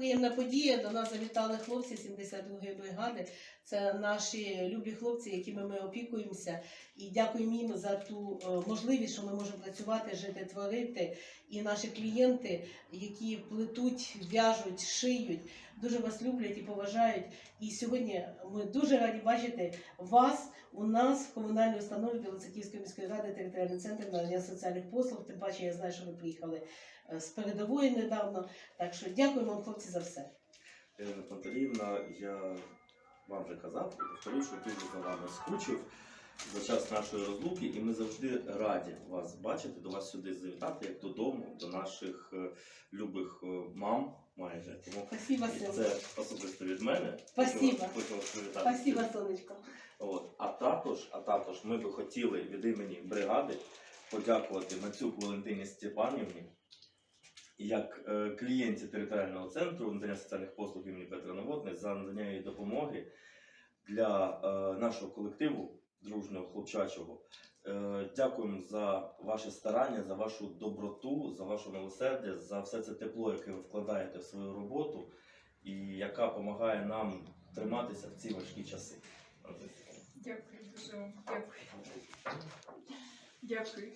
приємна подія. До нас завітали хлопці 72-ї бригади. Це наші любі хлопці, якими ми опікуємося. І дякуємо їм за ту е, можливість, що ми можемо працювати, жити, творити. І наші клієнти, які плетуть, в'яжуть, шиють, дуже вас люблять і поважають. І сьогодні ми дуже раді бачити вас у нас в комунальній установі Білоцерківської міської ради територіальний центр надання соціальних послуг. Тим паче я знаю, що ви приїхали е, з передової недавно. Так що дякуємо вам, хлопці, за все. Ірина Пантеліївна, я вам вже казав і повторю, що дуже за вами скучив за час нашої розлуки, і ми завжди раді вас бачити, до вас сюди завітати, як додому, до наших е, любих е, мам майже. Тому Спасибо, і це особисто від мене. Спасибо. Хочу вас- привітати. Спасибо, сонечко. От. А також, а також ми би хотіли від імені бригади подякувати Мацюк Валентині Степанівні як е, клієнті територіального центру надання соціальних послуг імені Петра Новотни за надання їй допомоги для нашого колективу дружнього хлопчачого. Е, дякуємо за ваше старання, за вашу доброту, за ваше милосердя, за все це тепло, яке ви вкладаєте в свою роботу і яка допомагає нам триматися в ці важкі часи. Дякую дуже вам. Дякую. Дякую.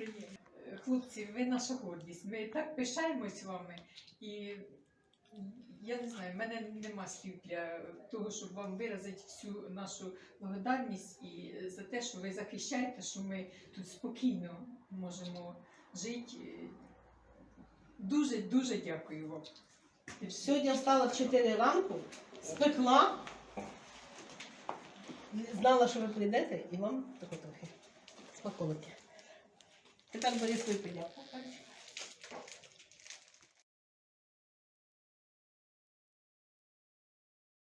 Е, Хлопці, ви наша гордість. Ми так пишаємось вами. І я не знаю, в мене нема слів для того, щоб вам виразити всю нашу благодарність і за те, що ви захищаєте, що ми тут спокійно можемо жити. Дуже дуже дякую вам. Сьогодні встала в 4 ранку, спекла, знала, що ви прийдете, і вам трохи смаколики. Тепер Борис випиля.